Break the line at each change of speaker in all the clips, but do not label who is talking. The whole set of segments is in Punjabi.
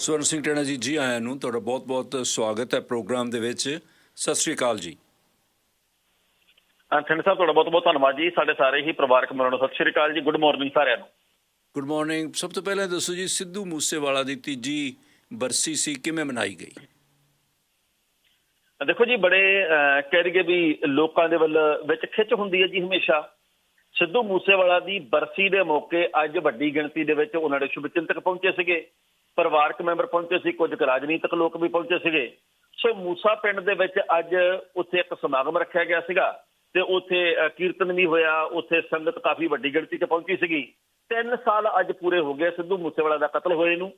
ਸਵਰਨ ਸਿੰਘ ਟੈਣਾ ਜੀ ਜੀ ਆਇਆਂ ਨੂੰ ਤੁਹਾਡਾ ਬਹੁਤ-ਬਹੁਤ ਸਵਾਗਤ ਹੈ ਪ੍ਰੋਗਰਾਮ ਦੇ ਵਿੱਚ। ਸਤਿ ਸ੍ਰੀ ਅਕਾਲ ਜੀ।
ਅੰਥਣ ਸਾਹਿਬ ਤੁਹਾਡਾ ਬਹੁਤ ਬਹੁਤ ਧੰਨਵਾਦ ਜੀ। ਸਾਡੇ ਸਾਰੇ ਹੀ ਪਰਿਵਾਰਕ ਮੈਂਬਰਾਂ ਨੂੰ ਸਤਿ ਸ਼੍ਰੀ ਅਕਾਲ ਜੀ। ਗੁੱਡ ਮਾਰਨਿੰਗ ਸਾਰਿਆਂ ਨੂੰ।
Good morning. ਸਭ ਤੋਂ ਪਹਿਲਾਂ ਦੱਸੋ ਜੀ ਸਿੱਧੂ ਮੂਸੇਵਾਲਾ ਦੀ ਤੀਜੀ ਬਰਸੀ ਸੀ ਕਿਵੇਂ ਮਨਾਈ ਗਈ?
ਦੇਖੋ ਜੀ ਬੜੇ ਕਹਿ ਲਈਏ ਵੀ ਲੋਕਾਂ ਦੇ ਵੱਲ ਵਿੱਚ ਖਿੱਚ ਹੁੰਦੀ ਹੈ ਜੀ ਹਮੇਸ਼ਾ। ਸਿੱਧੂ ਮੂਸੇਵਾਲਾ ਦੀ ਬਰਸੀ ਦੇ ਮੌਕੇ ਅੱਜ ਵੱਡੀ ਗਿਣਤੀ ਦੇ ਵਿੱਚ ਉਹਨਾਂ ਦੇ ਸ਼ੁਭਚਿੰਤਕ ਪਹੁੰਚੇ ਸੀਗੇ। ਪਰਿਵਾਰਕ ਮੈਂਬਰ ਪਹੁੰਚੇ ਸੀ, ਕੁਝ ਕੁ ਰਾਜਨੀਤਿਕ ਲੋਕ ਵੀ ਪਹੁੰਚੇ ਸੀਗੇ। ਸੋ ਮੂਸਾ ਪਿੰਡ ਦੇ ਵਿੱਚ ਅੱਜ ਉੱਥੇ ਇੱਕ ਸਮਾਗਮ ਰੱਖਿਆ ਗਿਆ ਸੀਗਾ ਤੇ ਉੱਥੇ ਕੀਰਤਨ ਵੀ ਹੋਇਆ, ਉੱਥੇ ਸੰਗਤ ਕਾਫੀ ਵੱਡੀ ਗਿਣਤੀ 'ਚ ਪਹੁੰਚੀ ਸੀਗੀ। 3 ਸਾਲ ਅੱਜ ਪੂਰੇ ਹੋ ਗਏ ਸਿੱਧੂ ਮੂਸੇਵਾਲਾ ਦਾ ਕਤਲ ਹੋਏ ਨੂੰ।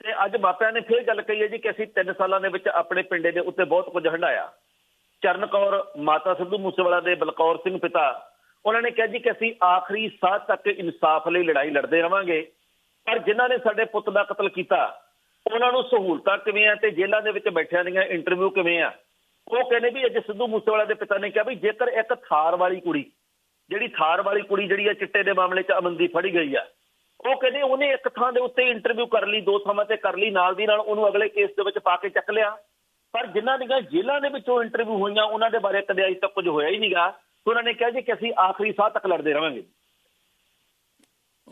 ਤੇ ਅੱਜ ਮਾਪਿਆਂ ਨੇ ਫੇਰ ਗੱਲ ਕਹੀ ਹੈ ਜੀ ਕਿ ਅਸੀਂ 3 ਸਾਲਾਂ ਦੇ ਵਿੱਚ ਆਪਣੇ ਪਿੰਡੇ ਦੇ ਉੱਤੇ ਬਹੁਤ ਕੁਝ ਹੰਡਾਇਆ ਚਰਨ ਕੌਰ, ਮਾਤਾ ਸਿੱਧੂ ਮੂਸੇਵਾਲਾ ਦੇ ਬਲਕੌਰ ਸਿੰਘ ਪਿਤਾ, ਉਹਨਾਂ ਨੇ ਕਿਹਾ ਜੀ ਕਿ ਅਸੀਂ ਆਖਰੀ ਸਾਹ ਤੱਕ ਇਨਸਾਫ ਲਈ ਲੜਾਈ ਲੜਦੇ ਰਵਾਂਗੇ। ਪਰ ਜਿਨ੍ਹਾਂ ਨੇ ਸਾਡੇ ਪੁੱਤ ਦਾ ਕਤਲ ਕੀਤਾ, ਉਹਨਾਂ ਨੂੰ ਸਹੂਲਤਾਂ ਕਿਵੇਂ ਆ ਤੇ ਜੇਲ੍ਹਾਂ ਦੇ ਵਿੱਚ ਬੈਠਿਆਂ ਦੀਆਂ ਇੰਟਰਵਿਊ ਕਿਵੇਂ ਆ? ਉਹ ਕਹਿੰਦੇ ਵੀ ਅੱਜ ਸਿੱਧੂ ਮੂਸੇਵਾਲਾ ਦੇ ਪਿਤਾ ਨੇ ਕਿਹਾ ਵੀ ਜੇਕਰ ਇੱਕ ਥਾਰ ਵਾਲੀ ਕੁੜੀ, ਜਿਹੜੀ ਥਾਰ ਵਾਲੀ ਕੁੜੀ ਜਿਹੜੀ ਆ ਚਿੱਟੇ ਦੇ ਮਾਮਲੇ 'ਚ ਅਮਨਦੀ ਫੜੀ ਗਈ ਆ, ਉਹ ਕਹਿੰਦੇ ਉਹਨੇ ਇੱਕ ਥਾਂ ਦੇ ਉੱਤੇ ਇੰਟਰਵਿਊ ਕਰ ਲਈ, ਦੋ ਥਾਵਾਂ ਤੇ ਕਰ ਲਈ, ਨਾਲ ਦੀ ਨਾਲ ਉਹਨੂੰ ਅਗਲੇ ਕੇਸ ਦੇ ਵਿੱਚ ਪਾ ਕੇ ਚੱਕ ਲਿਆ। ਪਰ ਜਿਨ੍ਹਾਂ ਦੀਆਂ ਜੇਲ੍ਹਾਂ ਦੇ ਵਿੱਚੋਂ ਇੰਟਰਵਿਊ ਹੋਈਆਂ, ਉਹਨਾਂ ਦੇ ਬਾਰੇ ਕਦੇ ਅਜੇ ਤੱਕ ਕੁਝ ਹੋਇਆ ਹੀ ਨਹੀਂਗਾ ਉਹਨਾਂ ਨੇ ਕਿਹਾ ਜੀ ਕਿ ਅਸੀਂ ਆਖਰੀ ਸਾਹ ਤੱਕ ਲੜਦੇ ਰਵਾਂਗੇ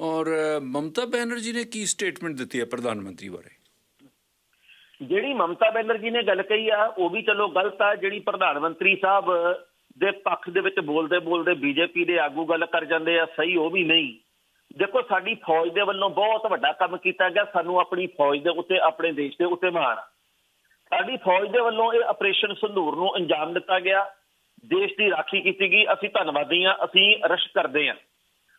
ਔਰ ਮਮਤਾ ਬੈਨਰਜੀ ਨੇ ਕੀ ਸਟੇਟਮੈਂਟ ਦਿੱਤੀ ਹੈ ਪ੍ਰਧਾਨ ਮੰਤਰੀ ਬਾਰੇ?
ਜਿਹੜੀ ਮਮਤਾ ਬੈਨਰਜੀ ਨੇ ਗੱਲ ਕਹੀ ਆ, ਉਹ ਵੀ ਚਲੋ ਗਲਤ ਆ। ਜਿਹੜੀ ਪ੍ਰਧਾਨ ਮੰਤਰੀ ਸਾਹਿਬ ਦੇ ਪੱਖ ਦੇ ਵਿੱਚ ਬੋਲਦੇ ਬੋਲਦੇ ਬੀਜੇਪੀ ਦੇ ਆਗੂ ਗੱਲ ਕਰ ਜਾਂਦੇ ਆ, ਸਹੀ ਉਹ ਵੀ ਨਹੀਂ। ਦੇਖੋ, ਸਾਡੀ ਫੌਜ ਦੇ ਵੱਲੋਂ ਬਹੁਤ ਵੱਡਾ ਕੰਮ ਕੀਤਾ ਗਿਆ। ਸਾਨੂੰ ਆਪਣੀ ਫੌਜ ਦੇ ਉੱਤੇ, ਆਪਣੇ ਦੇਸ਼ ਦੇ ਉੱਤੇ ਮਾਣ ਆ। ਸਾਡੀ ਫੌਜ ਦੇ ਵੱਲੋਂ ਇਹ ਆਪਰੇਸ਼ਨ ਸੰਧੂਰ ਨੂੰ ਅੰਜਾਮ ਦਿੱਤਾ ਗਿਆ। ਦੇਸ਼ ਦੀ ਰਾਖੀ ਕੀਤੀ ਗਈ। ਅਸੀਂ ਧੰਨਵਾਦੀ ਆ ਅਸੀਂ ਰਸ਼ ਕਰਦੇ ਆ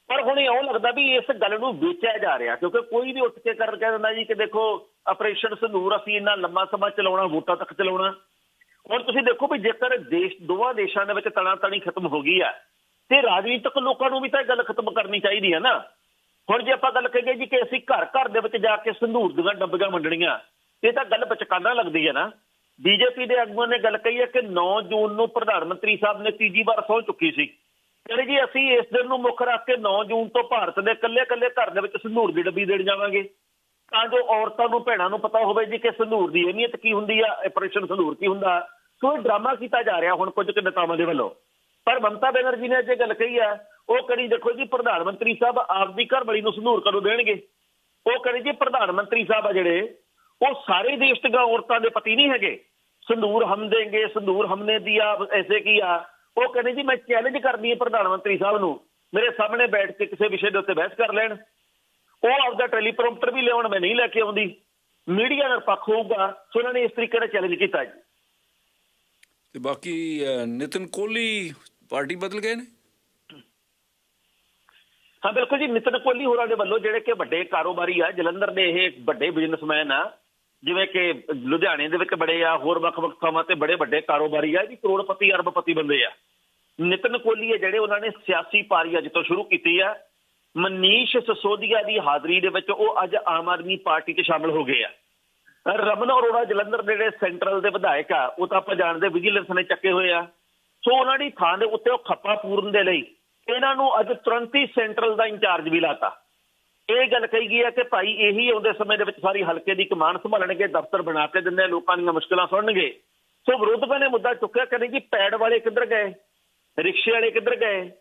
ਪਰ ਹੁਣ ਉਹ ਲੱਗਦਾ ਵੀ ਇਸ ਗੱਲ ਨੂੰ ਵੇਚਿਆ ਜਾ ਰਿਹਾ, ਕਿਉਂਕਿ ਕੋਈ ਵੀ ਉੱਠ ਕੇ ਕਰ ਕਹਿ ਦਿੰਦਾ ਜੀ ਕਿ ਦੇਖੋ ਆਪਰੇਸ਼ਨ ਸੰਧੂਰ ਅਸੀਂ ਇੰਨਾ ਲੰਮਾ ਸਮਾਂ ਚਲਾਉਣਾ, ਵੋਟਾਂ ਤੱਕ ਚਲਾਉਣਾ। ਹੁਣ ਤੁਸੀਂ ਦੇਖੋ ਵੀ ਜੇਕਰ ਦੇਸ਼, ਦੋਵਾਂ ਦੇਸ਼ਾਂ ਦੇ ਵਿੱਚ ਤਣਾਤਣੀ ਖਤਮ ਹੋ ਗਈ ਆ, ਤੇ ਰਾਜਨੀਤਿਕ ਲੋਕਾਂ ਨੂੰ ਵੀ ਤਾਂ ਇਹ ਗੱਲ ਖਤਮ ਕਰਨੀ ਚਾਹੀਦੀ ਹੈ ਨਾ। ਹੁਣ ਜੇ ਆਪਾਂ ਗੱਲ ਕਹੀਏ ਜੀ ਕਿ ਅਸੀਂ ਘਰ ਘਰ ਦੇ ਵਿੱਚ ਜਾ ਕੇ ਸੰਧੂਰ ਦੀਆਂ ਡੱਬੀਆਂ ਵੰਡਣੀਆਂ, ਇਹ ਤਾਂ ਗੱਲ ਬਚਕਾਨਾ ਲੱਗਦੀ ਹੈ ਨਾ। ਬੀਜੇਪੀ ਦੇ ਆਗੂਆਂ ਨੇ ਗੱਲ ਕਹੀ ਹੈ ਕਿ 9 ਜੂਨ ਨੂੰ ਪ੍ਰਧਾਨ ਮੰਤਰੀ ਸਾਹਿਬ ਨੇ ਤੀਜੀ ਵਾਰ ਸਹੁੰ ਚੁੱਕੀ ਸੀ। ਕਹਿੰਦੇ ਜੀ, ਅਸੀਂ ਇਸ ਦਿਨ ਨੂੰ ਮੁੱਖ ਰੱਖ ਕੇ 9 ਜੂਨ ਤੋਂ ਭਾਰਤ ਦੇ ਇਕੱਲੇ-ਇਕੱਲੇ ਘਰ ਦੇ ਵਿੱਚ ਸੰਧੂਰ ਦੀ ਡੱਬੀ ਦੇਣ ਜਾਵਾਂਗੇ। ਤਾਂ ਜੋ ਔਰਤਾਂ ਨੂੰ, ਭੈਣਾਂ ਨੂੰ ਪਤਾ ਹੋਵੇ ਜੀ ਕਿ ਸੰਧੂਰ ਦੀ ਅਹਿਮੀਅਤ ਕੀ ਹੁੰਦੀ ਆ ਆਪਰੇਸ਼ਨ ਸੰਧੂਰ ਕੀ ਹੁੰਦਾ। ਸੋ ਇਹ ਡਰਾਮਾ ਕੀਤਾ ਜਾ ਰਿਹਾ ਹੁਣ ਕੁਝ ਕੁ ਨੇਤਾਵਾਂ ਦੇ ਵੱਲੋਂ। ਪਰ ਮਮਤਾ ਬੈਨਰਜੀ ਨੇ ਜੇ ਗੱਲ ਕਹੀ ਆ, ਉਹ ਕਰੀ ਦੇਖੋ ਜੀ, ਪ੍ਰਧਾਨ ਮੰਤਰੀ ਸਾਹਿਬ ਆਪਦੀ ਘਰਵਾਲੀ ਨੂੰ ਸੰਧੂਰ ਕਦੋਂ ਦੇਣਗੇ? ਉਹ ਕਰੀ ਜੀ, ਪ੍ਰਧਾਨ ਮੰਤਰੀ ਸਾਹਿਬ ਆ ਜਿਹੜੇ, ਉਹ ਸਾਰੇ ਦੇਸ਼ ਦੀਆਂ ਔਰਤਾਂ ਦੇ ਪਤੀ ਨਹੀਂ ਹੈਗੇ। ਸੰਧੂਰ ਹਮ ਦੇਂਗੇ ਸੰਧੂਰ ਹਮਨੇ ਦਿਆ, ਐਸੇ ਕੀ ਆ। ਉਹ ਕਹਿੰਦੇ ਜੀ ਮੈਂ ਚੈਲੰਜ ਕਰਦੀ ਹਾਂ ਪ੍ਰਧਾਨ ਮੰਤਰੀ ਸਾਹਿਬ ਨੂੰ। ਮੇਰੇ ਸਾਹਮਣੇ ਬੈਠ ਕੇ ਕਿਸੇ ਵਿਸ਼ੇ ਦੇ ਉੱਤੇ ਬਹਿਸ ਕਰ ਲੈਣ। ਉਹ ਆਪਦਾ ਟੈਲੀਪ੍ਰੋਮਪਟਰ ਵੀ ਲਿਆਉਣ ਮੈਂ ਨਹੀਂ ਲੈ ਕੇ ਆਉਂਦੀ। ਮੀਡੀਆ ਨਿਰਪੱਖ ਹੋਊਗਾ ਸੋ ਉਹਨਾਂ ਨੇ ਇਸ ਤਰੀਕੇ ਨਾਲ ਚੈਲੰਜ ਕੀਤਾ ਜੀ।
ਤੇ ਬਾਕੀ ਨਿਤਨ ਕੋਹਲੀ ਪਾਰਟੀ ਬਦਲ ਗਏ ਨੇ?
ਹਾਂ ਬਿਲਕੁਲ ਜੀ ਨਿਤਨ ਕੋਹਲੀ ਹੋਰਾਂ ਦੇ ਵੱਲੋਂ ਜਿਹੜੇ ਕਿ ਵੱਡੇ ਕਾਰੋਬਾਰੀ ਆ ਜਲੰਧਰ ਦੇ ਇਹ ਵੱਡੇ ਬਿਜ਼ਨਸਮੈਨ ਆ ਜਿਵੇਂ ਕਿ ਲੁਧਿਆਣੇ ਦੇ ਵਿੱਚ ਬੜੇ ਆ ਹੋਰ ਵੱਖ-ਵੱਖ ਥਾਵਾਂ ਤੇ ਬੜੇ ਵੱਡੇ ਕਾਰੋਬਾਰੀ ਆ ਵੀ ਕਰੋੜਪਤੀ ਅਰਬਪਤੀ ਬੰਦੇ ਆ। ਨਿਤਨ ਕੋਹਲੀ ਹੈ ਜਿਹੜੇ ਉਹਨਾਂ ਨੇ ਸਿਆਸੀ ਪਾਰੀ ਅੱਜ ਤੋਂ ਸ਼ੁਰੂ ਕੀਤੀ ਆ। ਮਨੀਸ਼ ਸਸੋਦੀਆ ਦੀ ਹਾਜ਼ਰੀ ਦੇ ਵਿੱਚ ਉਹ ਅੱਜ ਆਮ ਆਦਮੀ ਪਾਰਟੀ 'ਚ ਸ਼ਾਮਲ ਹੋ ਗਏ ਆ। ਰਮਨ ਅਰੋੜਾ ਜਲੰਧਰ ਦੇ ਜਿਹੜੇ ਸੈਂਟਰਲ ਦੇ ਵਿਧਾਇਕ ਆ ਉਹ ਤਾਂ ਆਪਾਂ ਜਾਣਦੇ ਵਿਜੀਲੈਂਸ ਨੇ ਚੱਕੇ ਹੋਏ ਆ। ਸੋ ਉਹਨਾਂ ਦੀ ਥਾਂ ਦੇ ਉੱਤੇ ਉਹ ਖੱਪਾ ਪੂਰਨ ਦੇ ਲਈ ਇਹਨਾਂ ਨੂੰ ਅੱਜ ਤੁਰੰਤ ਹੀ ਸੈਂਟਰਲ ਦਾ ਇੰਚਾਰਜ ਵੀ ਲਾਤਾ। ਇਹ ਗੱਲ ਕਹੀ ਗਈ ਹੈ ਕਿ ਭਾਈ ਇਹੀ ਆਉਂਦੇ ਸਮੇਂ ਦੇ ਵਿੱਚ ਸਾਰੀ ਹਲਕੇ ਦੀ ਕਮਾਨ ਸੰਭਾਲਣਗੇ ਦਫ਼ਤਰ ਬਣਾ ਕੇ ਦਿੰਦੇ ਆ, ਲੋਕਾਂ ਦੀਆਂ ਮੁਸ਼ਕਲਾਂ ਸੁਣਨਗੇ। ਸੋ ਵਿਰੋਧਕਾਂ ਨੇ ਮੁੱਦਾ ਚੁੱਕਿਆ ਕਹਿੰਦੇ ਜੀ ਪੈੜ ਵਾਲੇ ਕਿੱਧਰ ਗਏ? ਰਿਕਸ਼ੇ ਵਾਲੇ ਕਿੱਧਰ ਗਏ?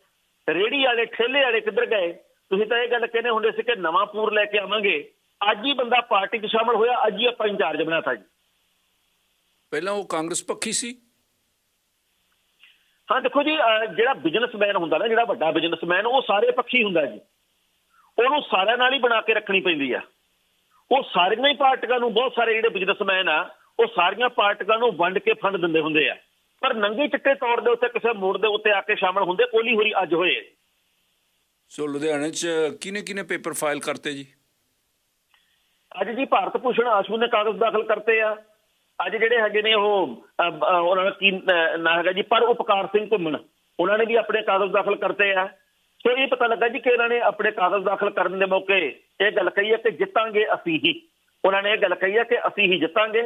ਰੇੜੀ ਵਾਲੇ ਠੇਲੇ ਵਾਲੇ ਕਿੱਧਰ ਗਏ? ਤੁਸੀਂ ਤਾਂ ਇਹ ਗੱਲ ਕਹਿੰਦੇ ਹੁੰਦੇ ਸੀ ਕਿ ਨਵਾਂ ਪੂਰ ਲੈ ਕੇ ਆਵਾਂਗੇ। ਅੱਜ ਹੀ ਬੰਦਾ ਪਾਰਟੀ 'ਚ ਸ਼ਾਮਲ ਹੋਇਆ ਅੱਜ ਹੀ ਆਪਾਂ ਇੰਚਾਰਜ ਬਣਾਤਾ ਜੀ
ਪਹਿਲਾਂ ਉਹ ਕਾਂਗਰਸ ਪੱਖੀ ਸੀ।
ਹਾਂ ਦੇਖੋ ਜੀ ਜਿਹੜਾ ਬਿਜ਼ਨਸਮੈਨ ਹੁੰਦਾ ਨਾ ਜਿਹੜਾ ਵੱਡਾ ਬਿਜ਼ਨਸਮੈਨ ਉਹ ਸਾਰੇ ਪੱਖੀ ਹੁੰਦਾ ਜੀ। ਉਹਨੂੰ ਸਾਰਿਆਂ ਨਾਲ ਹੀ ਬਣਾ ਕੇ ਰੱਖਣੀ ਪੈਂਦੀ ਆ। ਉਹ ਸਾਰੀਆਂ ਹੀ ਪਾਰਟੀਆਂ ਨੂੰ ਬਹੁਤ ਸਾਰੇ ਜਿਹੜੇ ਬਿਜ਼ਨਸਮੈਨ ਆ ਉਹ ਸਾਰੀਆਂ ਪਾਰਟੀਆਂ ਨੂੰ ਵੰਡ ਕੇ ਫੰਡ ਦਿੰਦੇ ਹੁੰਦੇ ਆ। ਪਰ ਨੰਗੇ ਚਿੱਟੇ ਤੌਰ ਦੇ ਉੱਤੇ ਕਿਸੇ ਮੋੜ ਦੇ ਉੱਤੇ ਆ ਕੇ ਸ਼ਾਮਲ ਹੁੰਦੇ ਕੋਲੀ ਹੋਰੀ ਅੱਜ ਹੋਏ।
ਸੋ ਲੁਧਿਆਣੇ 'ਚ ਕਿਨੇ ਕਿਨੇ ਪੇਪਰ ਫਾਈਲ ਕਰਤੇ ਜੀ?
ਅੱਜ ਜੀ ਭਾਰਤ ਭੂਸ਼ਣ ਆਸ਼ੂ ਨੇ ਕਾਗਜ਼ ਦਾਖਲ ਕਰਤੇ ਆ। ਅੱਜ ਜਿਹੜੇ ਹੈਗੇ ਨੇ ਉਹ ਉਹਨਾਂ ਦਾ ਕੀ ਨਾਂ ਹੈਗਾ ਜੀ? ਪਰ ਉਪਕਾਰ ਸਿੰਘ ਘੁੰਮਣ ਉਹਨਾਂ ਨੇ ਵੀ ਆਪਣੇ ਕਾਗਜ਼ ਦਾਖਲ ਕਰਤੇ ਆ। ਸੋ ਇਹ ਪਤਾ ਲੱਗਾ ਜੀ ਕਿ ਇਹਨਾਂ ਨੇ ਆਪਣੇ ਕਾਗਜ਼ ਦਾਖਲ ਕਰਨ ਦੇ ਮੌਕੇ ਇਹ ਗੱਲ ਕਹੀ ਹੈ ਕਿ ਜਿੱਤਾਂਗੇ ਅਸੀਂ ਹੀ। ਉਹਨਾਂ ਨੇ ਇਹ ਗੱਲ ਕਹੀ ਹੈ ਕਿ ਅਸੀਂ ਹੀ ਜਿੱਤਾਂਗੇ।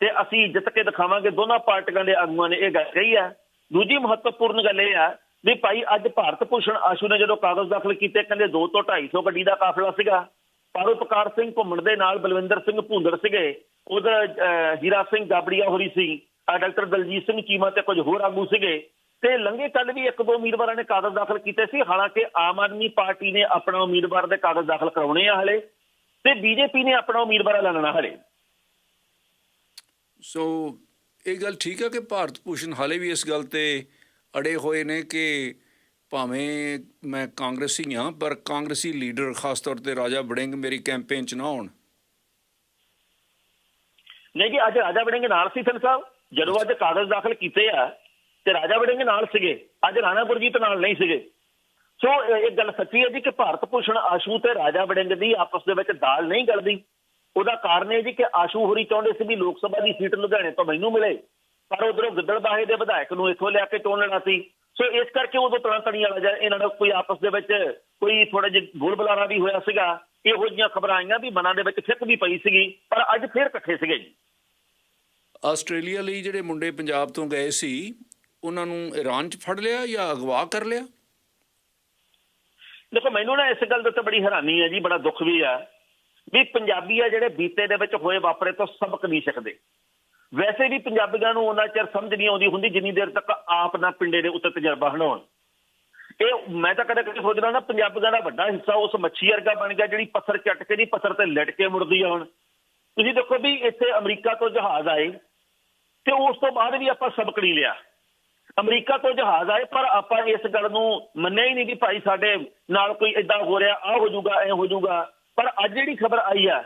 ਤੇ ਅਸੀਂ ਜਿੱਤ ਕੇ ਦਿਖਾਵਾਂਗੇ, ਦੋਨਾਂ ਪਾਰਟੀਆਂ ਦੇ ਆਗੂਆਂ ਨੇ ਇਹ ਗੱਲ ਕਹੀ ਆ। ਦੂਜੀ ਮਹੱਤਵਪੂਰਨ ਗੱਲ ਇਹ ਆ ਵੀ ਭਾਈ ਅੱਜ ਭਾਰਤ ਭੂਸ਼ਣ ਆਸ਼ੂ ਨੇ ਜਦੋਂ ਕਾਗਜ਼ ਦਾਖਲ ਕੀਤੇ, ਕਹਿੰਦੇ 2 ਤੋਂ 250 ਗੱਡੀ ਦਾ ਕਾਫਲਾ ਸੀਗਾ। ਪਰਉਪਕਾਰ ਸਿੰਘ ਘੁੰਮਣ ਦੇ ਨਾਲ ਬਲਵਿੰਦਰ ਸਿੰਘ ਭੁੰਦੜ ਸੀਗੇ। ਉਧਰ ਹੀਰਾ ਸਿੰਘ ਗਾਬੜੀਆ ਹੋਰੀ ਸੀ। ਡਾਕਟਰ ਦਲਜੀਤ ਸਿੰਘ ਚੀਮਾ ਤੇ ਕੁਝ ਹੋਰ ਆਗੂ ਸੀਗੇ। ਤੇ ਲੰਘੇ ਕੱਲ ਵੀ ਇੱਕ ਦੋ ਉਮੀਦਵਾਰਾਂ ਨੇ ਕਾਗਜ਼ ਦਾਖਲ ਕੀਤੇ ਸੀ। ਹਾਲਾਂਕਿ ਆਮ ਆਦਮੀ ਪਾਰਟੀ ਨੇ ਆਪਣਾ ਉਮੀਦਵਾਰ ਦੇ ਕਾਗਜ਼ ਦਾਖਲ ਕਰਾਉਣੇ ਆ ਹਲੇ। ਤੇ ਬੀਜੇਪੀ ਨੇ ਆਪਣਾ ਉਮੀਦਵਾਰ ਐਲਾਨਣਾ ਹਲੇ।
ਸੋ ਇਹ ਗੱਲ ਠੀਕ ਹੈ ਕਿ ਭਾਰਤ ਭੂਸ਼ਣ ਹਾਲੇ ਵੀ ਇਸ ਗੱਲ ਤੇ ਅੜੇ ਹੋਏ ਨੇ ਕਿ ਭਾਵੇਂ ਮੈਂ ਕਾਂਗਰਸੀ ਹਾਂ ਪਰ ਕਾਂਗਰਸੀ ਲੀਡਰ ਖਾਸ ਤੌਰ ਤੇ ਰਾਜਾ ਵੜਿੰਗ ਮੇਰੀ ਕੈਂਪੇਨ 'ਚ ਨਾ ਹੋਣ।
ਨਹੀਂ ਜੀ ਅੱਜ ਰਾਜਾ ਵੜਿੰਗ ਨਾਲ ਸੀ ਸਿੰਘ ਸਾਹਿਬ। ਜਦੋਂ ਅੱਜ ਕਾਗਜ਼ ਦਾਖਲ ਕੀਤੇ ਆ ਤੇ ਰਾਜਾ ਵੜਿੰਗ ਨਾਲ ਸੀਗੇ। ਅੱਜ ਰਾਣਾ ਗੁਰਜੀਤ ਨਾਲ ਨਹੀਂ ਸੀਗੇ। ਸੋ ਇਹ ਗੱਲ ਸੱਚੀ ਹੈ ਜੀ ਕਿ ਭਾਰਤ ਭੂਸ਼ਣ ਆਸ਼ੂ ਤੇ ਰਾਜਾ ਵੜਿੰਗ ਦੀ ਆਪਸ ਦੇ ਵਿੱਚ ਦਾਲ ਨਹੀਂ ਗਲਦੀ। ਉਹਦਾ ਕਾਰਨ ਇਹ ਜੀ ਕਿ ਆਸ਼ੂ ਹੋਰੀ ਚਾਹੁੰਦੇ ਸੀ ਵੀ ਲੋਕ ਸਭਾ ਦੀ ਸੀਟ ਲੁਧਿਆਣੇ ਤੋਂ ਮੈਨੂੰ ਮਿਲੇ ਪਰ ਉਧਰੋਂ ਗਿੱਦੜਬਾਹੇ ਦੇ ਵਿਧਾਇਕ ਨੂੰ ਇੱਥੋਂ ਲਿਆ ਕੇ ਚੋਣ ਲੈਣਾ ਸੀ। ਸੋ ਇਸ ਕਰਕੇ ਉਦੋਂ ਤਣਾ ਤਣੀ ਵਾਲਾ ਜਿਹਾ ਇਹਨਾਂ ਦਾ ਕੋਈ ਆਪਸ ਦੇ ਵਿੱਚ ਕੋਈ ਥੋੜਾ ਜਿਹਾ ਗੋਲ ਬੁਲਾਰਾ ਵੀ ਹੋਇਆ ਸੀਗਾ ਇਹੋ ਜਿਹੀਆਂ ਖਬਰਾਂ ਆਈਆਂ ਵੀ ਮਨਾਂ ਦੇ ਵਿੱਚ ਫਿੱਕ ਵੀ ਪਈ ਸੀਗੀ ਪਰ ਅੱਜ ਫੇਰ ਇਕੱਠੇ ਸੀਗੇ ਜੀ।
ਆਸਟ੍ਰੇਲੀਆ ਲਈ ਜਿਹੜੇ ਮੁੰਡੇ ਪੰਜਾਬ ਤੋਂ ਗਏ ਸੀ ਉਹਨਾਂ ਨੂੰ ਈਰਾਨ 'ਚ ਫੜ ਲਿਆ ਜਾਂ ਅਗਵਾ ਕਰ ਲਿਆ?
ਦੇਖੋ ਮੈਨੂੰ ਨਾ ਇਸ ਗੱਲ ਦੇ ਉੱਤੇ ਬੜੀ ਹੈਰਾਨੀ ਹੈ ਜੀ ਬੜਾ ਦੁੱਖ ਵੀ ਆ। ਵੀ ਪੰਜਾਬੀ ਆ ਜਿਹੜੇ ਬੀਤੇ ਦੇ ਵਿੱਚ ਹੋਏ ਵਾਪਰੇ ਤੋਂ ਸਬਕ ਨਹੀਂ ਸਿੱਖਦੇ। ਵੈਸੇ ਵੀ ਪੰਜਾਬੀਆਂ ਨੂੰ ਉਹਨਾਂ ਚਿਰ ਸਮਝ ਨਹੀਂ ਆਉਂਦੀ ਹੁੰਦੀ ਜਿੰਨੀ ਦੇਰ ਤੱਕ ਆਪ ਨਾ ਪਿੰਡੇ ਦੇ ਉੱਤੇ ਤਜਰਬਾ ਹਣਾਉਣ ਇਹ ਮੈਂ ਤਾਂ ਕਦੇ ਕਦੇ ਸੋਚਦਾ ਨਾ ਪੰਜਾਬੀਆਂ ਦਾ ਵੱਡਾ ਹਿੱਸਾ ਉਸ ਮੱਛੀ ਵਰਗਾ ਬਣ ਗਿਆ ਜਿਹੜੀ ਪੱਥਰ ਚੱਟ ਕੇ ਨਹੀਂ ਪੱਥਰ ਤੇ ਲਟ ਕੇ ਮੁੜਦੀ ਆ ਹੁਣ। ਤੁਸੀਂ ਦੇਖੋ ਵੀ ਇੱਥੇ ਅਮਰੀਕਾ ਤੋਂ ਜਹਾਜ਼ ਆਏ ਤੇ ਉਸ ਤੋਂ ਬਾਅਦ ਵੀ ਆਪਾਂ ਸਬਕ ਨਹੀਂ ਲਿਆ। ਅਮਰੀਕਾ ਤੋਂ ਜਹਾਜ਼ ਆਏ ਪਰ ਆਪਾਂ ਇਸ ਗੱਲ ਨੂੰ ਮੰਨਿਆ ਹੀ ਨਹੀਂ ਵੀ ਭਾਈ ਸਾਡੇ ਨਾਲ ਕੋਈ ਇਦਾਂ ਹੋ ਰਿਹਾ ਆ ਹੋ ਜਾਊਗਾ, ਐ ਹੋ ਜਾਊਗਾ। ਪਰ ਅੱਜ ਜਿਹੜੀ ਖਬਰ ਆਈ ਆ,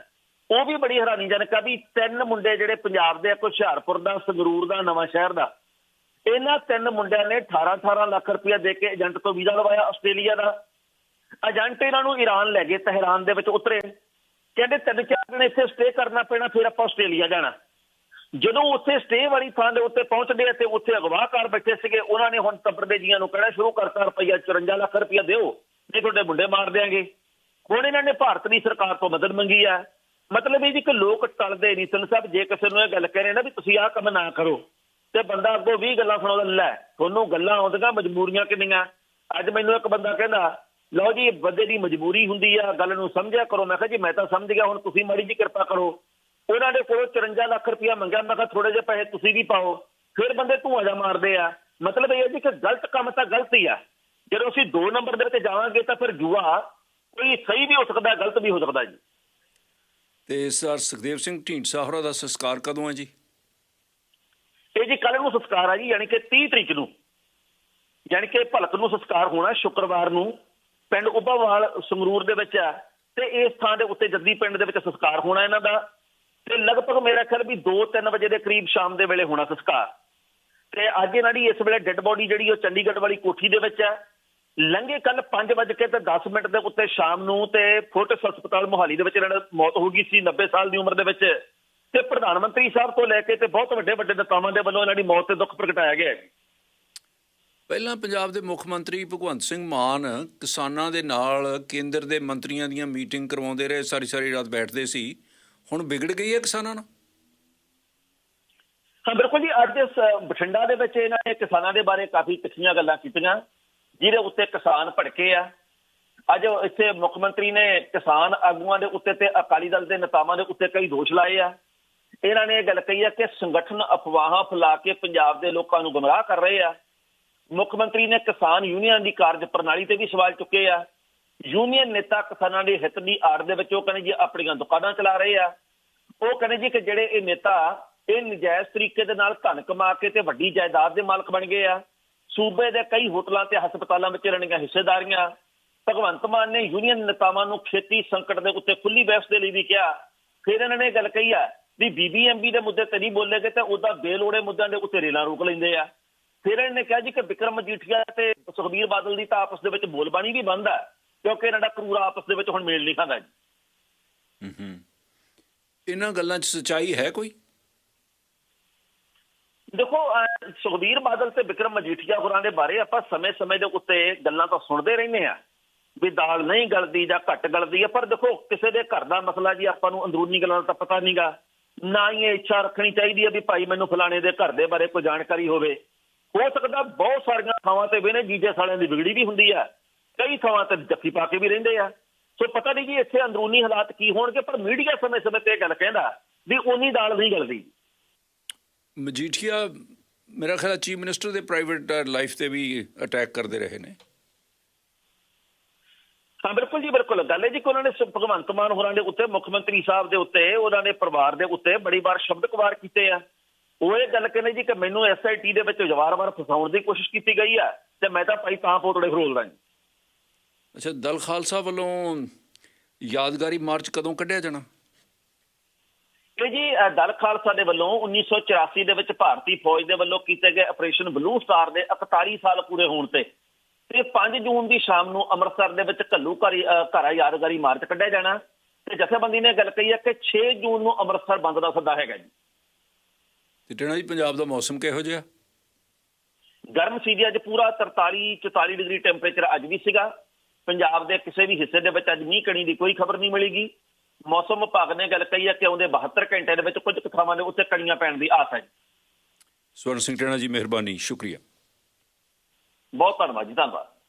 ਉਹ ਵੀ ਬੜੀ ਹੈਰਾਨੀਜਨਕ ਆ ਵੀ ਤਿੰਨ ਮੁੰਡੇ ਜਿਹੜੇ ਪੰਜਾਬ ਦੇ ਆ ਕੋਈ ਹੁਸ਼ਿਆਰਪੁਰ ਦਾ, ਸੰਗਰੂਰ ਦਾ, ਨਵਾਂ ਸ਼ਹਿਰ ਦਾ, ਇਹਨਾਂ ਤਿੰਨ ਮੁੰਡਿਆਂ ਨੇ 18 18 ਲੱਖ ਰੁਪਇਆ ਦੇ ਕੇ ਏਜੰਟ ਤੋਂ ਵੀਜ਼ਾ ਲਵਾਇਆ ਆਸਟ੍ਰੇਲੀਆ ਦਾ। ਏਜੰਟ ਇਹਨਾਂ ਨੂੰ ਈਰਾਨ ਲੈ ਗਏ, ਤਹਿਰਾਨ ਦੇ ਵਿੱਚ ਉਤਰੇ। ਕਹਿੰਦੇ ਤਿੰਨ ਚਾਰ ਦਿਨ ਇੱਥੇ ਸਟੇ ਕਰਨਾ ਪੈਣਾ, ਫਿਰ ਆਪਾਂ ਆਸਟ੍ਰੇਲੀਆ ਜਾਣਾ। ਜਦੋਂ ਉੱਥੇ ਸਟੇ ਵਾਲੀ ਥਾਂ ਦੇ ਉੱਤੇ ਪਹੁੰਚਦੇ ਤੇ ਉੱਥੇ ਅਗਵਾਕਾਰ ਬੈਠੇ ਸੀਗੇ, ਉਹਨਾਂ ਨੇ ਹੁਣ ਟੱਬਰ ਜੀਆਂ ਨੂੰ ਕਹਿਣਾ ਸ਼ੁਰੂ ਕਰਤਾ, ਰੁਪਈਆ 54 ਲੱਖ ਰੁਪਈਆ ਦਿਓ, ਨਹੀਂ ਤੁਹਾਡੇ ਮੁੰਡੇ ਮਾਰ ਦਿਆਂਗੇ। ਹੁਣ ਇਹਨਾਂ ਨੇ ਭਾਰਤ ਦੀ ਸਰਕਾਰ ਤੋਂ ਮਦਦ ਮੰਗੀ ਆ। ਮਤਲਬ ਇਹ ਜੀ ਕਿ ਲੋਕ ਟਲਦੇ ਨਹੀਂ। ਸਨ ਸਾਹਿਬ, ਜੇ ਕਿਸੇ ਨੂੰ ਇਹ ਗੱਲ ਕਹਿ ਰਹੇ ਨਾ ਵੀ ਤੁਸੀਂ ਆਹ ਕੰਮ ਨਾ ਕਰੋ, ਤੇ ਬੰਦਾ ਅੱਗੋਂ 20 ਗੱਲਾਂ ਸੁਣਾਉਂਦਾ, ਲੈ, ਤੁਹਾਨੂੰ ਗੱਲਾਂ ਆਉਂਦੀਆਂ, ਮਜਬੂਰੀਆਂ ਕਿੰਨੀਆਂ? ਅੱਜ ਮੈਨੂੰ ਇੱਕ ਬੰਦਾ ਕਹਿੰਦਾ, ਲਓ ਜੀ, ਬੰਦੇ ਦੀ ਮਜਬੂਰੀ ਹੁੰਦੀ ਆ, ਗੱਲ ਨੂੰ ਸਮਝਿਆ ਕਰੋ। ਮੈਂ ਕਿਹਾ ਜੀ, ਮੈਂ ਤਾਂ ਸਮਝ ਗਿਆ, ਹੁਣ ਤੁਸੀਂ ਮਾੜੀ ਜੀ ਕਿਰਪਾ ਕਰੋ। ਉਹਨਾਂ ਦੇ ਕੋਲੋਂ 54 ਲੱਖ ਰੁਪਇਆ ਮੰਗਿਆ। ਮੈਂ ਕਿਹਾ ਥੋੜੇ ਜਿਹੇ ਪੈਸੇ ਤੁਸੀਂ ਵੀ ਪਾਓ। ਫਿਰ ਬੰਦੇ ਧੂਆਂ ਜਾ ਮਾਰਦੇ ਆ। ਮਤਲਬ ਇਹ ਹੈ ਜੀ ਕਿ ਗਲਤ ਕੰਮ ਤਾਂ ਗਲਤ ਹੀ ਆ। ਜਦੋਂ ਅਸੀਂ 2 ਨੰਬਰ ਦੇ ਵਿੱਚ ਜਾਵਾਂਗੇ, ਤਾਂ ਫਿਰ ਜੂਆ ਕੋਈ ਸਹੀ ਵੀ ਹੋ ਸਕਦਾ ਗਲਤ ਵੀ ਹੋ ਸਕਦਾ ਜੀ।
ਤੇ ਸਰ ਸੁਖਦੇਵ ਸਿੰਘ ਢੀਂਡਸਾ ਹੋਰਾਂ ਦਾ ਸੰਸਕਾਰ ਕਦੋਂ ਹੈ ਜੀ?
ਇਹ ਜੀ ਕੱਲ ਨੂੰ ਸੰਸਕਾਰ ਆ ਜੀ ਯਾਨੀ ਕਿ 30 ਤਰੀਕ ਨੂੰ। ਯਾਨੀ ਕਿ ਭਲਕ ਨੂੰ ਸੰਸਕਾਰ ਹੋਣਾ ਸ਼ੁੱਕਰਵਾਰ ਨੂੰ ਪਿੰਡ ਉਬਾਵਾਲ ਸੰਗਰੂਰ ਦੇ ਵਿੱਚ ਆ ਤੇ ਇਸ ਥਾਂ ਦੇ ਉੱਤੇ ਜੱਦੀ ਪਿੰਡ ਦੇ ਵਿੱਚ ਸੰਸਕਾਰ ਹੋਣਾ ਇਹਨਾਂ ਦਾ। ਤੇ ਲਗਭਗ ਮੇਰਾ ਖਿਆਲ ਵੀ 2-3 ਵਜੇ ਦੇ ਕਰੀਬ ਸ਼ਾਮ ਦੇ ਵੇਲੇ ਹੋਣਾ ਸੰਸਕਾਰ। ਤੇ ਅੱਜ ਇਹਨਾਂ ਦੀ ਇਸ ਵੇਲੇ ਡੈੱਡ ਬੋਡੀ ਜਿਹੜੀ ਉਹ ਚੰਡੀਗੜ੍ਹ ਵਾਲੀ ਕੋਠੀ ਦੇ ਵਿੱਚ ਹੈ ਲੰਘੇ ਕੱਲ 5 ਵਜੇ ਕੇ ਤੇ 10 ਮਿੰਟ ਦੇ ਉੱਤੇ ਸ਼ਾਮ ਨੂੰ ਤੇ ਫੋਰਟਿਸ ਹਸਪਤਾਲ ਮੋਹਾਲੀ ਦੇ ਵਿੱਚ ਇਹਨਾਂ ਦੀ ਮੌਤ ਹੋ ਗਈ ਸੀ 90 ਸਾਲ ਦੀ ਉਮਰ ਦੇ ਵਿੱਚ। ਤੇ ਪ੍ਰਧਾਨ ਮੰਤਰੀ ਸਾਹਿਬ ਤੋਂ ਲੈ ਕੇ ਤੇ ਬਹੁਤ ਵੱਡੇ ਵੱਡੇ ਨੇਤਾਵਾਂ ਦੇ ਵੱਲੋਂ ਇਹਨਾਂ ਦੀ ਮੌਤ ਤੇ ਦੁੱਖ ਪ੍ਰਗਟਾਇਆ ਗਿਆ ਹੈ।
ਪਹਿਲਾਂ ਪੰਜਾਬ ਦੇ ਮੁੱਖ ਮੰਤਰੀ ਭਗਵੰਤ ਸਿੰਘ ਮਾਨ ਕਿਸਾਨਾਂ ਦੇ ਨਾਲ ਕੇਂਦਰ ਦੇ ਮੰਤਰੀਆਂ ਦੀਆਂ ਮੀਟਿੰਗ ਕਰਵਾਉਂਦੇ ਰਹੇ ਸਾਰੀ ਸਾਰੀ ਰਾਤ ਬੈਠਦੇ ਸੀ। ਹੁਣ ਵਿਗੜ ਗਈ ਹੈ ਕਿਸਾਨਾਂ ਨਾਲ?
ਹਾਂ ਬਿਲਕੁਲ ਜੀ ਅੱਜ ਇਸ ਬਠਿੰਡਾ ਦੇ ਵਿੱਚ ਇਹਨਾਂ ਨੇ ਕਿਸਾਨਾਂ ਦੇ ਬਾਰੇ ਕਾਫੀ ਤਿੱਖੀਆਂ ਗੱਲਾਂ ਕੀਤੀਆਂ। ਜਿਹਦੇ ਉੱਤੇ ਕਿਸਾਨ ਭੜਕੇ ਆ। ਅੱਜ ਇੱਥੇ ਮੁੱਖ ਮੰਤਰੀ ਨੇ ਕਿਸਾਨ ਆਗੂਆਂ ਦੇ ਉੱਤੇ ਤੇ ਅਕਾਲੀ ਦਲ ਦੇ ਨੇਤਾਵਾਂ ਦੇ ਉੱਤੇ ਕਈ ਦੋਸ਼ ਲਾਏ ਆ। ਇਹਨਾਂ ਨੇ ਇਹ ਗੱਲ ਕਹੀ ਆ ਕਿ ਸੰਗਠਨ ਅਫਵਾਹਾਂ ਫੈਲਾ ਕੇ ਪੰਜਾਬ ਦੇ ਲੋਕਾਂ ਨੂੰ ਗੁੰਮਰਾਹ ਕਰ ਰਹੇ ਆ। ਮੁੱਖ ਮੰਤਰੀ ਨੇ ਕਿਸਾਨ ਯੂਨੀਅਨ ਦੀ ਕਾਰਜ ਪ੍ਰਣਾਲੀ ਤੇ ਵੀ ਸਵਾਲ ਚੁੱਕੇ ਆ। ਯੂਨੀਅਨ ਨੇਤਾ ਕਿਸਾਨਾਂ ਦੇ ਹਿੱਤ ਦੀ ਆੜ ਦੇ ਵਿੱਚ ਉਹ ਕਹਿੰਦੇ ਜੀ ਆਪਣੀਆਂ ਦੁਕਾਨਾਂ ਚਲਾ ਰਹੇ ਆ। ਉਹ ਕਹਿੰਦੇ ਜੀ ਕਿ ਜਿਹੜੇ ਇਹ ਨੇਤਾ ਇਹ ਨਜਾਇਜ਼ ਤਰੀਕੇ ਦੇ ਨਾਲ ਧਨ ਕਮਾ ਕੇ ਤੇ ਵੱਡੀ ਜਾਇਦਾਦ ਦੇ ਮਾਲਕ ਬਣ ਗਏ ਆ। ਸੂਬੇ ਦੇ ਕਈ ਹੋਟਲਾਂ ਤੇ ਹਸਪਤਾਲਾਂ ਵਿੱਚ ਲੈਣੀਆਂ ਹਿੱਸੇਦਾਰੀਆਂ, ਭਗਵੰਤ ਮਾਨ ਨੇ ਯੂਨੀਅਨ ਨੇਤਾਵਾਂ ਨੂੰ ਖੇਤੀ ਸੰਕਟ ਦੇ ਉੱਤੇ ਖੁੱਲੀ ਬਹਿਸ ਦੇ ਲਈ ਵੀ ਕਿਹਾ। ਫਿਰ ਇਹਨਾਂ ਨੇ ਇਹ ਗੱਲ ਕਹੀ ਆ ਵੀ ਬੀਬੀਐਮਬੀ ਦੇ ਮੁੱਦੇ ਤੇ ਨਹੀਂ ਬੋਲੇਗੇ ਤੇ ਉਹਦਾ ਬੇਲੋੜੇ ਮੁੱਦਿਆਂ ਦੇ ਉੱਤੇ ਰੇਲਾਂ ਰੋਕ ਲੈਂਦੇ ਆ। ਫਿਰ ਇਹਨਾਂ ਨੇ ਕਿਹਾ ਜੀ ਕਿ ਵਿਕਰਮ ਮਜੀਠੀਆ ਤੇ ਸੁਖਬੀਰ ਬਾਦਲ ਦੀ ਤਾਂ ਆਪਸ ਦੇ ਵਿੱਚ ਬੋਲਬਾਣੀ ਵੀ ਬੰਦ ਆ, ਕਿਉਂਕਿ ਇਹਨਾਂ ਦਾ ਕਰੂਰਾ ਆਪਸ ਦੇ ਵਿੱਚ ਹੁਣ ਮੇਲ ਨਹੀਂ ਖਾਂਦਾ ਜੀ।
ਹੂੰ ਹੂੰ। ਇਹਨਾਂ ਗੱਲਾਂ 'ਚ ਸਚਾਈ ਹੈ ਕੋਈ?
ਦੇਖੋ ਸੁਖਬੀਰ ਬਾਦਲ ਤੇ ਵਿਕਰਮ ਮਜੀਠੀਆ ਹੋਰਾਂ ਦੇ ਬਾਰੇ ਆਪਾਂ ਸਮੇਂ-ਸਮੇਂ ਦੇ ਉੱਤੇ ਗੱਲਾਂ ਤਾਂ ਸੁਣਦੇ ਰਹਿੰਦੇ ਆ ਵੀ ਦਾਲ ਨਹੀਂ ਗਲਦੀ ਜਾਂ ਘੱਟ ਗਲਦੀ ਆ ਪਰ ਦੇਖੋ, ਕਿਸੇ ਦੇ ਘਰ ਦਾ ਮਸਲਾ ਜੀ ਆਪਾਂ ਨੂੰ ਅੰਦਰੂਨੀ ਗੱਲਾਂ ਦਾ ਤਾਂ ਪਤਾ ਨਹੀਂਗਾ। ਨਾ ਹੀ ਇਹ ਇੱਛਾ ਰੱਖਣੀ ਚਾਹੀਦੀ ਹੈ ਵੀ ਭਾਈ ਮੈਨੂੰ ਫਲਾਣੇ ਦੇ ਘਰ ਦੇ ਬਾਰੇ ਕੋਈ ਜਾਣਕਾਰੀ ਹੋਵੇ। ਹੋ ਸਕਦਾ ਬਹੁਤ ਸਾਰੀਆਂ ਥਾਵਾਂ ਤੇ ਵੀ ਜੀਜੇ ਸਾਲਿਆਂ ਦੀ ਵਿਗੜੀ ਵੀ ਹੁੰਦੀ ਆ ਕਈ ਥਾਵਾਂ ਤੇ ਜੱਫੀ ਪਾ ਕੇ ਵੀ ਰਹਿੰਦੇ ਆ। ਸੋ ਪਤਾ ਨਹੀਂ ਜੀ ਇੱਥੇ ਅੰਦਰੂਨੀ ਹਾਲਾਤ ਕੀ ਹੋਣਗੇ, ਪਰ ਮੀਡੀਆ ਸਮੇਂ-ਸਮੇਂ ਤੇ ਇਹ ਗੱਲ ਕਹਿੰਦਾ ਵੀ ਉਨੀ ਦਾਲ ਨਹੀਂ ਗਲਦੀ।
ਮਜੀਠੀਆ ਮੇਰਾ ਖਿਆਲ ਚੀਫ ਮਿਨਿਸਟਰ ਦੇ ਪ੍ਰਾਈਵੇਟ ਲਾਈਫ ਤੇ ਵੀ ਅਟੈਕ ਕਰਦੇ ਰਹੇ ਨੇ।
ਹਾਂ ਬਿਲਕੁਲ ਜੀ ਬਿਲਕੁਲ। ਗੱਲ ਹੈ ਜੀ ਕਿ ਉਹਨਾਂ ਨੇ ਭਗਵੰਤ ਮਾਨ ਹੋਰਾਂ ਦੇ ਉੱਤੇ ਮੁੱਖ ਮੰਤਰੀ ਸਾਹਿਬ ਦੇ ਉੱਤੇ ਉਹਨਾਂ ਦੇ ਪਰਿਵਾਰ ਦੇ ਉੱਤੇ ਬੜੀ ਵਾਰ ਸ਼ਬਦ ਕੁਵਾਰ ਕੀਤੇ ਆ। ਉਹ ਇਹ ਗੱਲ ਕਹਿੰਦੇ ਜੀ ਕਿ ਮੈਨੂੰ ਐਸਆਈਟੀ ਦੇ ਵਿੱਚ ਵਾਰ-ਵਾਰ ਫਸਾਉਣ ਦੀ ਕੋਸ਼ਿਸ਼ ਕੀਤੀ ਗਈ ਆ ਤੇ ਮੈਂ ਤਾਂ ਭਾਈ ਤਾਂ ਪੋਤੜੇ ਫਰੋਲਦਾ ਜੀ
ਅੱਛਾ ਦਲ ਖਾਲਸਾ ਵੱਲੋਂ ਯਾਦਗਾਰੀ ਮਾਰਚ ਕਦੋਂ ਕੱਢਿਆ ਜਾਣਾ?
ਇਹ ਜੀ ਦਲ ਖਾਲਸਾ ਦੇ ਵੱਲੋਂ 1984 ਦੇ ਵਿੱਚ ਭਾਰਤੀ ਫੌਜ ਦੇ ਵੱਲੋਂ ਕੀਤੇ ਗਏ ਆਪਰੇਸ਼ਨ ਬਲੂ ਸਟਾਰ ਦੇ 41 ਸਾਲ ਪੂਰੇ ਹੋਣ ਤੇ ਤੇ 5 ਜੂਨ ਦੀ ਸ਼ਾਮ ਨੂੰ ਅੰਮ੍ਰਿਤਸਰ ਦੇ ਵਿੱਚ ਘੱਲੂ ਘਰੀ ਅ, ਘਰਾ ਯਾਦਗਾਰੀ ਮਾਰਚ ਕੱਢਿਆ ਜਾਣਾ। ਤੇ ਜਥੇਬੰਦੀ ਨੇ ਗੱਲ ਕਹੀ ਹੈ ਕਿ 6 ਜੂਨ ਨੂੰ ਅੰਮ੍ਰਿਤਸਰ ਬੰਦ ਦਾ ਸੱਦਾ ਹੈਗਾ ਜੀ।
ਤੇ ਟੇਣਾ ਜੀ ਪੰਜਾਬ ਦਾ ਮੌਸਮ ਕਿਹੋ ਜਿਹਾ?
ਗਰਮ ਸੀ ਜੀ ਅੱਜ ਪੂਰਾ 43 44 ਡਿਗਰੀ ਟੈਂਪਰੇਚਰ ਅੱਜ ਵੀ ਸੀਗਾ। ਪੰਜਾਬ ਦੇ ਕਿਸੇ ਵੀ ਹਿੱਸੇ ਦੇ ਵਿੱਚ ਅੱਜ ਮੀਂਹ ਕਣੀ ਦੀ ਕੋਈ ਖਬਰ ਨਹੀਂ ਮਿਲੇਗੀ। ਮੌਸਮ ਵਿਭਾਗ ਨੇ ਗੱਲ ਕਹੀ ਹੈ ਕਿ ਆਉਂਦੇ 72 ਘੰਟੇ ਦੇ ਵਿੱਚ ਕੁਝ ਥਾਵਾਂ ਦੇ ਉੱਤੇ ਕਣੀਆਂ ਪੈਣ ਦੀ ਆਸ ਹੈ
ਸਵਰਨ ਸਿੰਘ ਟੇਣਾ ਜੀ ਮਿਹਰਬਾਨੀ ਸ਼ੁਕਰੀਆ।
ਬਹੁਤ ਧੰਨਵਾਦ ਜੀ ਧੰਨਵਾਦ।